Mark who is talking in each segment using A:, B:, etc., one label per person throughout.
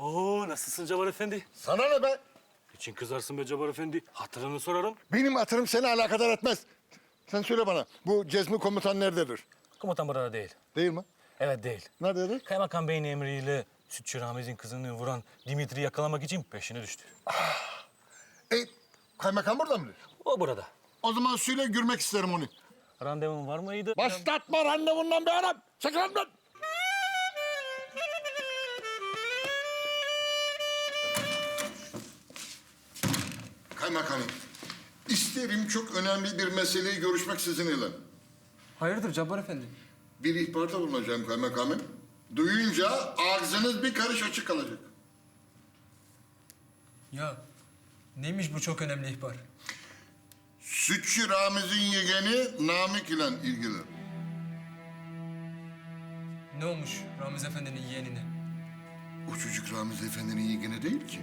A: Oo nasılsın Cabar Efendi?
B: Sana ne be?
A: İçin kızarsın be Cabar Efendi. Hatırını sorarım.
B: Benim hatırım seni alakadar etmez. Sen söyle bana, bu Cezmi komutan nerededir?
A: Komutan burada değil.
B: Değil mi?
A: Evet değil.
B: Nerededir?
A: Kaymakam Bey'in emriyle Sütçü Ramiz'in kızını vuran Dimitri yakalamak için peşine düştü.
B: E, kaymakam burada mıdır?
A: O burada.
B: O zaman söyle, görmek isterim onu.
A: Randevun var mıydı?
B: Başlatma randevundan bir adam. Çekil Kaymakamım, isterim çok önemli bir meseleyi görüşmek sizinle.
C: Hayırdır Cabbar Efendi?
B: Bir ihbarda bulunacağım kaymakamım. Duyunca ağzınız bir karış açık kalacak.
C: Ya neymiş bu çok önemli ihbar?
B: Sütçü Ramiz'in yeğeni Namık ile ilgili.
C: Ne olmuş Ramiz Efendi'nin yeğenine?
B: O çocuk Ramiz Efendi'nin yeğeni değil ki.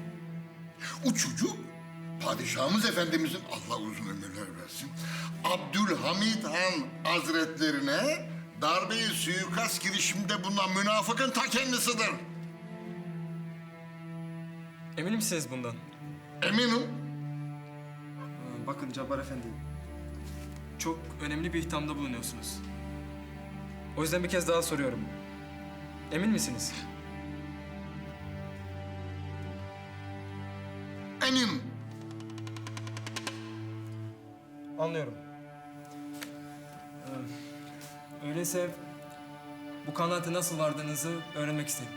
B: O çocuk Padişahımız Efendimizin Allah uzun ömürler versin. Abdülhamid Han Hazretlerine darbeyi suikast girişiminde bulunan münafıkın ta kendisidir.
C: Emin misiniz bundan?
B: Eminim.
C: Bakın Cabbar Efendi. Çok önemli bir ithamda bulunuyorsunuz. O yüzden bir kez daha soruyorum. Emin misiniz?
B: Eminim.
C: Anlıyorum. Ee, öyleyse bu kanaate nasıl vardığınızı öğrenmek istedim.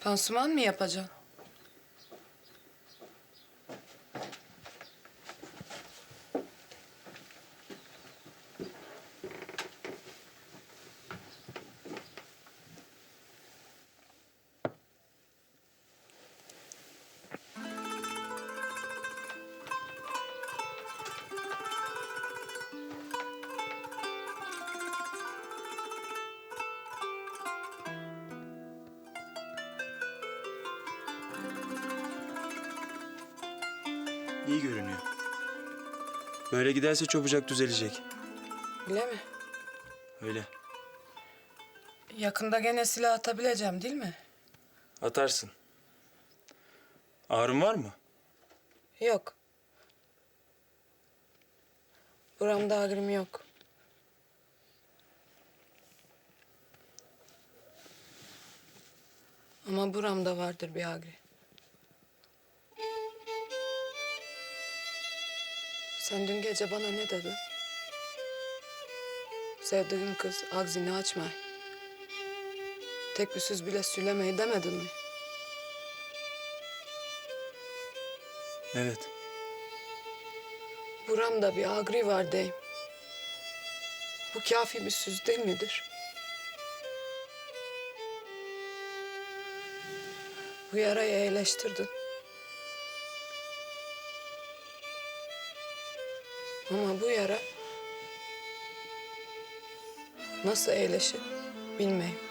D: Pansuman mı yapacaksın?
E: İyi görünüyor. Böyle giderse çabucak düzelecek.
D: Öyle mi?
E: Öyle.
D: Yakında gene silah atabileceğim değil mi?
E: Atarsın. Ağrın var mı?
D: Yok. Buramda ağrım yok. Ama buramda vardır bir ağrı. Sen dün gece bana ne dedin? Sevdiğim kız ağzını açma. Tek bir söz bile söylemeyi demedin mi?
E: Evet.
D: Buramda bir ağrı var deyim. Bu kafi bir söz değil midir? Bu yarayı iyileştirdin. Ama bu yara nasıl iyileşir bilmeyim.